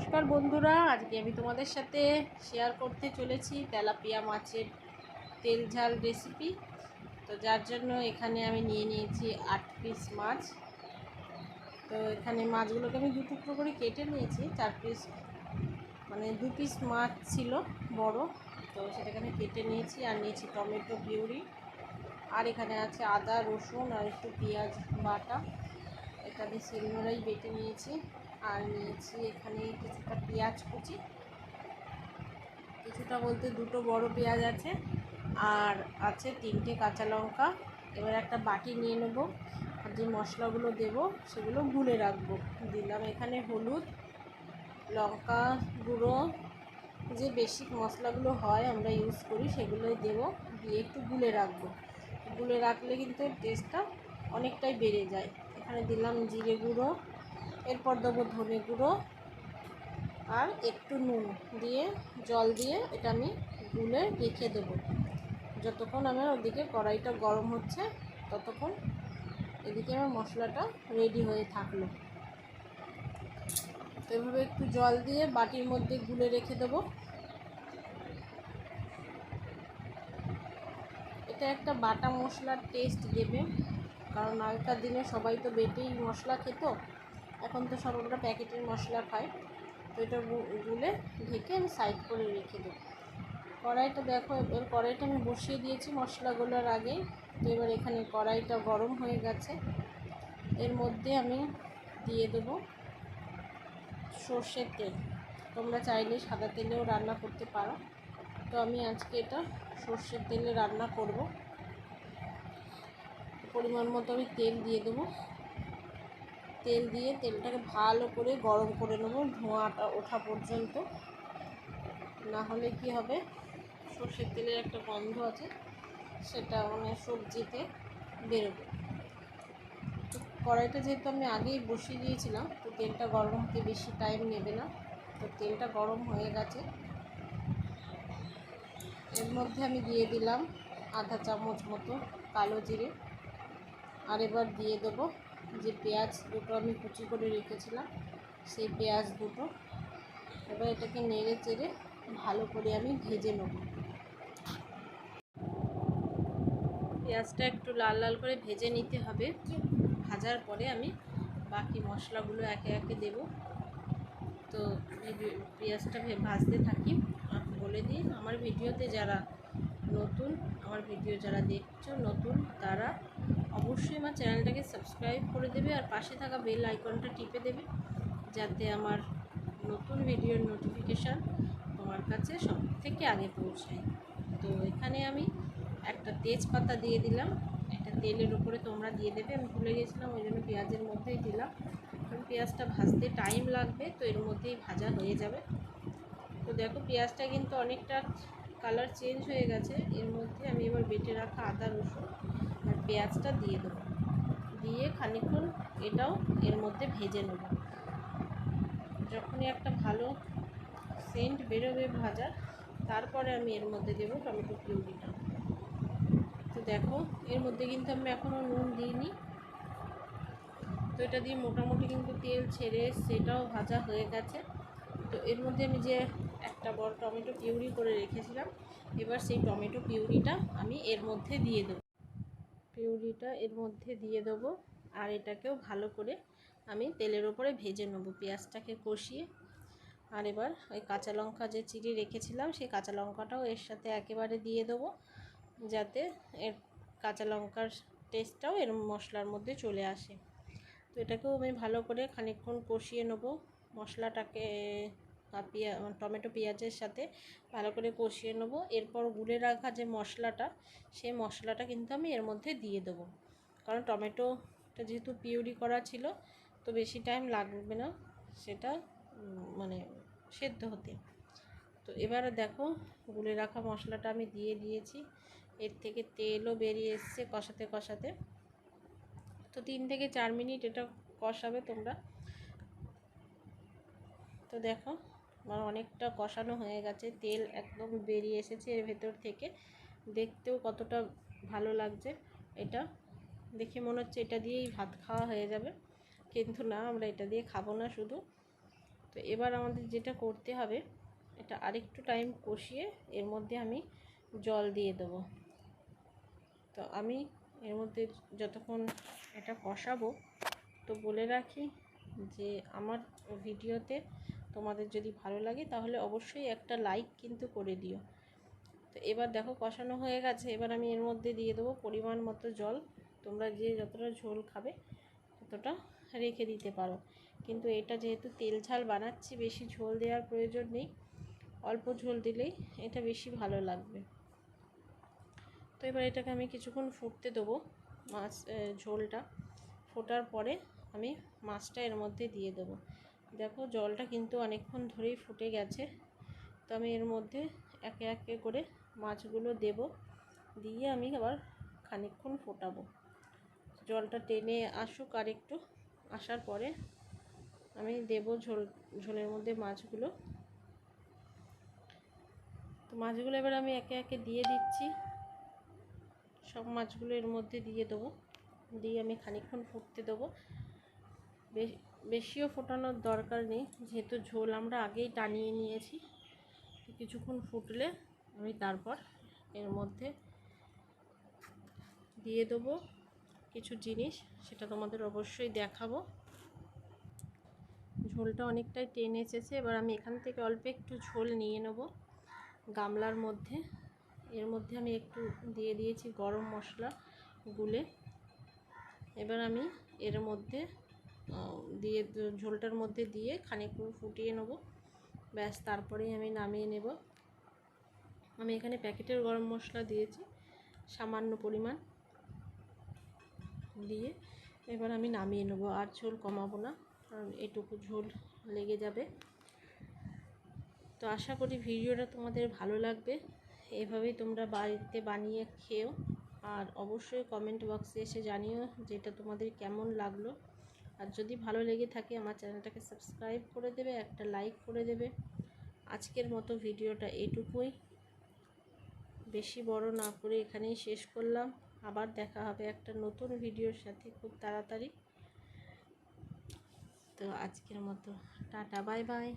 নমস্কার বন্ধুরা, আজকে আমি তোমাদের সাথে শেয়ার করতে চলেছি তেলাপিয়া মাছের তেল ঝাল রেসিপি তো যার জন্য এখানে আমি নিয়ে নিয়েছি আট পিস মাছ। তো এখানে মাছগুলোকে আমি দু টুকরো করে কেটে নিয়েছি, চার পিস মানে দু পিস মাছ ছিল বড়। তো সেটাকে আমি কেটে নিয়েছি আর নিয়েছি টমেটো পিউরি। আর এখানে আছে আদা, রসুন আর একটু পেঁয়াজ বাটা। আমি শিলনোড়াই বেটে নিয়েছি আর নিয়েছি এখানে কিছুটা পেঁয়াজ কুচি। কিছুটা বলতে দুটো বড় পেঁয়াজ আছে আর আছে তিনটে কাঁচা লঙ্কা। এবার একটা বাটি নিয়ে নেব আর যে মশলাগুলো দেব সেগুলো গুলে রাখব। দিলাম এখানে হলুদ, লঙ্কা গুঁড়ো, যে বেসিক মশলাগুলো হয় আমরা ইউজ করি সেগুলোই দেবো, দিয়ে একটু গুলে রাখব। গুলে রাখলে কিন্তু টেস্টটা অনেকটাই বেড়ে যায়। এখানে দিলাম জিরে গুঁড়ো, এরপর দেবো ধনে গুঁড়ো আর একটু নুন দিয়ে, জল দিয়ে এটা আমি গুলে রেখে দেবো। যতক্ষণ আমার ওদিকে কড়াইটা গরম হচ্ছে, ততক্ষণ এদিকে আমার মশলাটা রেডি হয়ে থাকল। তো এভাবে একটু জল দিয়ে বাটির মধ্যে গুলে রেখে দেবো। এটা একটা বাটা মশলার টেস্ট দেবে। কারণ আগেকার দিনে সবাই তো বেটেই মশলা খেত। এখন তো সব আমরা প্যাকেটের মশলা খাই। তো এটা গুলে ঢেকে আমি সাইড করে রেখে দেবো। কড়াইটা দেখো, এবার কড়াইটা আমি বসিয়ে দিয়েছি মশলাগুলোর আগে। তো এবার এখানে কড়াইটা গরম হয়ে গেছে। এর মধ্যে আমি দিয়ে দেবো সর্ষের তেল। তোমরা চাইলে সাদা তেলেও রান্না করতে পারো। তো আমি আজকে এটা সর্ষের তেলে রান্না করব। পরিমাণ মতো আমি তেল দিয়ে দেবো। তেল দিয়ে তেলটাকে ভালো করে গরম করে নেব ধোঁয়াটা ওঠা পর্যন্ত। না হলে কি হবে? সর্ষের তেলের একটা গন্ধ আছে, সেটা মানে সবজিতে বেরোবে। কড়াইটা যেহেতু আমি আগেই বসিয়ে দিয়েছিলাম, তো তেলটা গরম হতে বেশি টাইম নেবে না। তো তেলটা গরম হয়ে গেছে। এর মধ্যে আমি দিয়ে দিলাম আধা চামচ মতো কালো জিরে। আর এবার দিয়ে দেবো। যে পেঁয়াজ দুটো আমি কুচি করে রেখেছিলাম, সেই পেঁয়াজ দুটো। এবার এটাকে নেড়ে চেড়ে ভালো করে আমি ভেজে নেব। পেঁয়াজটা একটু লাল লাল করে ভেজে নিতে হবে। ভাজার পরে আমি বাকি মশলাগুলো একে একে দেব। তো পেঁয়াজটা ভাজতে থাকি। বলে দিই, আমার ভিডিওতে যারা নতুন, আমার ভিডিও যারা দেখছ নতুন, তারা অবশ্যই আমার চ্যানেলটাকে সাবস্ক্রাইব করে দেবে আর পাশে থাকা বেল আইকনটা টিপে দেবে যাতে আমার নতুন ভিডিওর নোটিফিকেশান তোমার কাছে সব থেকে আগে পৌঁছায়। তো এখানে আমি একটা তেজপাতা দিয়ে দিলাম। একটা তেলের উপরে তোমরা দিয়ে দেবে। আমি ভুলে গেছিলাম, ওই জন্য পেঁয়াজের মধ্যেই দিলাম। কারণ পেঁয়াজটা ভাজতে টাইম লাগবে, তো এর মধ্যেই ভাজা হয়ে যাবে। তো দেখো, পেঁয়াজটা কিন্তু অনেকটা কালার চেঞ্জ হয়ে গেছে। এর মধ্যে আমি এবার বেটে রাখা আদা রসুন। আর পেঁয়াজটা দিয়ে দেবো। দিয়ে খানিকক্ষণ এটাও এর মধ্যে ভেজে নেব। যখনই একটা ভালো সেন্ট বেরোবে ভাজা, তারপরে আমি এর মধ্যে দেবো টমেটো পিউরিটা। তো দেখো, এর মধ্যে কিন্তু আমি এখনও নুন দিইনি। তো এটা দিয়ে মোটামুটি কিন্তু তেল ছেড়ে সেটাও ভাজা হয়ে গেছে। তো এর মধ্যে আমি যে একটা বড় টমেটো পিউরি করে রেখেছিলাম, এবার সেই টমেটো পিউরিটা আমি এর মধ্যে দিয়ে দেবো। পিউরিটা এর মধ্যে দিয়ে দেবো। আর এটাকেও ভালো করে আমি তেলের ওপরে ভেজে নেব পেঁয়াজটাকে কষিয়ে। আর এবার ওই কাঁচা লঙ্কা যে চিড়ে রেখেছিলাম, সেই কাঁচা লঙ্কাটাও এর সাথে একেবারে দিয়ে দেবো। যাতে এর কাঁচা লঙ্কার টেস্টটাও এর মশলার মধ্যে চলে আসে। তো এটাকেও আমি ভালো করে খানিকক্ষণ কষিয়ে নেব। মশলাটাকে পিয়া টমেটো পেঁয়াজের সাথে ভালো করে কষিয়ে নেব। এরপর গুলে রাখা যে মশলাটা, সেই মশলাটা কিন্তু আমি এর মধ্যে দিয়ে দেবো। কারণ টমেটোটা যেহেতু পিউরি করা ছিল, তো বেশি টাইম লাগবে না সেটা মানে সেদ্ধ হতে। তো এবারে দেখো, গুলে রাখা মশলাটা আমি দিয়ে দিয়েছি। এর থেকে তেলও বেরিয়ে এসছে কষাতে কষাতে। তো তিন থেকে চার মিনিট এটা কষাবে তোমরা। তো দেখো আমার অনেকটা কষানো হয়ে গেছে, তেল একদম বেরিয়ে এসেছে এর ভেতর থেকে। দেখতেও কতটা ভালো লাগছে এটা। দেখে মনে হচ্ছে এটা দিয়েই ভাত খাওয়া হয়ে যাবে। কিন্তু না, আমরা এটা দিয়ে খাব না শুধু। তো এবার আমাদের যেটা করতে হবে, এটা আরেকটু টাইম কষিয়ে এর মধ্যে আমি জল দিয়ে দেবো। তো আমি এর মধ্যে যতক্ষণ এটা কষাবো, তো বলে রাখি যে আমার ভিডিওতে তোমাদের যদি ভালো লাগে তাহলে অবশ্যই একটা লাইক কিন্তু করে দিও। তো এবার দেখো কষানো হয়ে গেছে, এবার আমি এর মধ্যে দিয়ে দেবো পরিমাণ মতো জল। তোমরা যে যতটা ঝোল খাবে ততটা রেখে দিতে পারো। কিন্তু এটা যেহেতু তেল ঝাল বানাচ্ছি, বেশি ঝোল দেওয়ার প্রয়োজন নেই। অল্প ঝোল দিলেই এটা বেশি ভালো লাগবে। তো এবার এটাকে আমি কিছুক্ষণ ফুটতে দেবো মাছ ঝোলটা। ফোটার পরে আমি মাছটা এর মধ্যে দিয়ে দেবো। দেখো জলটা কিন্তু অনেকক্ষণ ধরেই ফুটে গেছে। তো আমি এর মধ্যে একে একে করে মাছগুলো দেব। দিয়ে আমি আবার খানিকক্ষণ ফোটাবো। জলটা টেনে আসুক আর একটু আসার পরে আমি দেব ঝোল, ঝোলের মধ্যে মাছগুলো। তো মাছগুলো এবার আমি একে একে দিয়ে দিচ্ছি। সব মাছগুলো এর মধ্যে দিয়ে দেবো। দিয়ে আমি খানিকক্ষণ ফুটতে দেবো। বেশিও ফোটানোর দরকার নেই। যেহেতু ঝোল আমরা আগেই টানিয়ে নিয়েছি কিছুক্ষণ ফুটলে আমি তারপর এর মধ্যে দিয়ে দেবো কিছু জিনিস, সেটা তোমাদের অবশ্যই দেখাবো। ঝোলটা অনেকটাই টেনে এসেছে, এবার আমি এখান থেকে অল্প একটু ঝোল নিয়ে নেব গামলার মধ্যে। এর মধ্যে আমি একটু দিয়ে দিয়েছি গরম মশলা গুলে। এবার আমি এর মধ্যে দিয়ে ঝোলটার মধ্যে দিয়ে খানিকক্ষণ ফুটিয়ে নেব। ব্যাস, তারপরেই আমি নামিয়ে নেব। আমি এখানে প্যাকেটের গরম মশলা দিয়েছি, সামান্য পরিমাণ দিয়ে এবার আমি নামিয়ে নেব। আর ঝোল কমাবো না, কারণ এটুকু ঝোল লেগে যাবে। তো আশা করি ভিডিওটা তোমাদের ভালো লাগবে। এভাবেই তোমরা বাড়িতে বানিয়ে খেও। আর অবশ্যই কমেন্ট বক্সে এসে জানিও যেটা তোমাদের কেমন লাগল। আর যদি ভালো লেগে থাকে আমার চ্যানেলটাকে সাবস্ক্রাইব করে দেবে, একটা লাইক করে দেবে। আজকের মতো ভিডিওটা এটুকুই। বেশি বড় না করে এখানেই শেষ করলাম। আবার দেখা হবে একটা নতুন ভিডিওর সাথে খুব তাড়াতাড়ি। তো আজকের মতো, টাটা, বাই বাই।